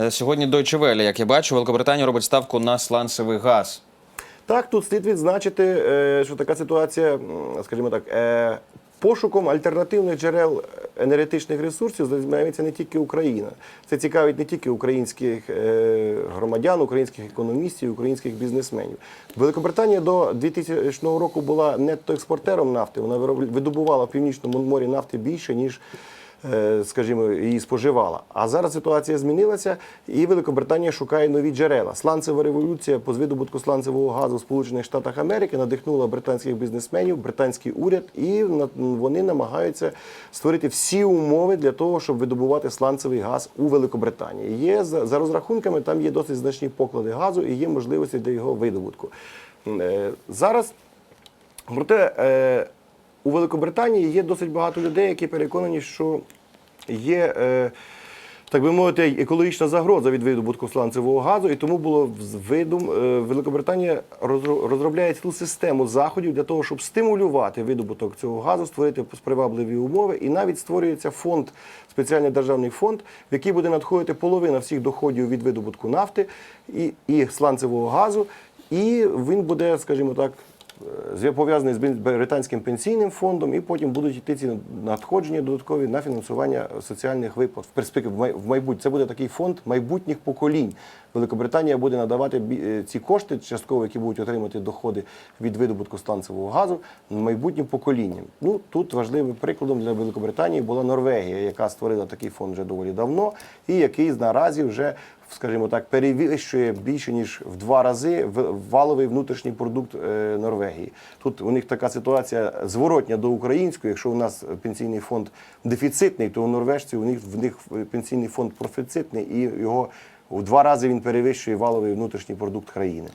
Е, Сьогодні Deutsche Welle, як я бачу, Великобританія робить ставку на сланцевий газ. Так, тут слід відзначити, е, що така ситуація, скажімо так, е, пошуком альтернативних джерел енергетичних ресурсів займається не тільки Україна. Це цікавить не тільки українських громадян, українських економістів, українських бізнесменів. Великобританія до 2000 року була нетто-експортером нафти. Вона видобувала в північному морі нафти більше ніж. Е, Скажімо, її споживала. А зараз ситуація змінилася, і Великобританія шукає нові джерела. Сланцева революція по видобутку сланцевого газу в Сполучених Штатах Америки надихнула британських бізнесменів, британський уряд, і вони намагаються створити всі умови для того, щоб видобувати сланцевий газ у Великобританії. Є за, розрахунками, там є досить значні поклади газу і є можливості для його видобутку. Е, Зараз Проте е, у Великобританії є досить багато людей, які переконані, що є. Е, так би мовити, екологічна загроза від видобутку сланцевого газу, і тому було видум е, Великобританія розро- розробляє цілу систему заходів для того, щоб стимулювати видобуток цього газу, створити спривабливі умови, і навіть створюється фонд, спеціальний державний фонд, в який буде надходити половина всіх доходів від видобутку нафти і, і сланцевого газу, і він буде, скажімо так, пов'язаний з британським пенсійним фондом, і потім будуть йти ці надходження додаткові на фінансування соціальних виплат в перспективі в майбутнє. Це буде такий фонд майбутніх поколінь. Великобританія буде надавати е, ці кошти, частково, які будуть отримати доходи від видобутку сланцевого газу майбутнім поколінням. Ну тут важливим прикладом для Великобританії була Норвегія, яка створила такий фонд вже доволі давно, і який наразі вже скажімо так, перевищує більше ніж в два рази валовий внутрішній продукт е, Норвегії. Тут у них така ситуація зворотня до української. Якщо у нас пенсійний фонд дефіцитний, то у норвежців у них в них пенсійний фонд профіцитний, і його у два рази він перевищує валовий внутрішній продукт країни.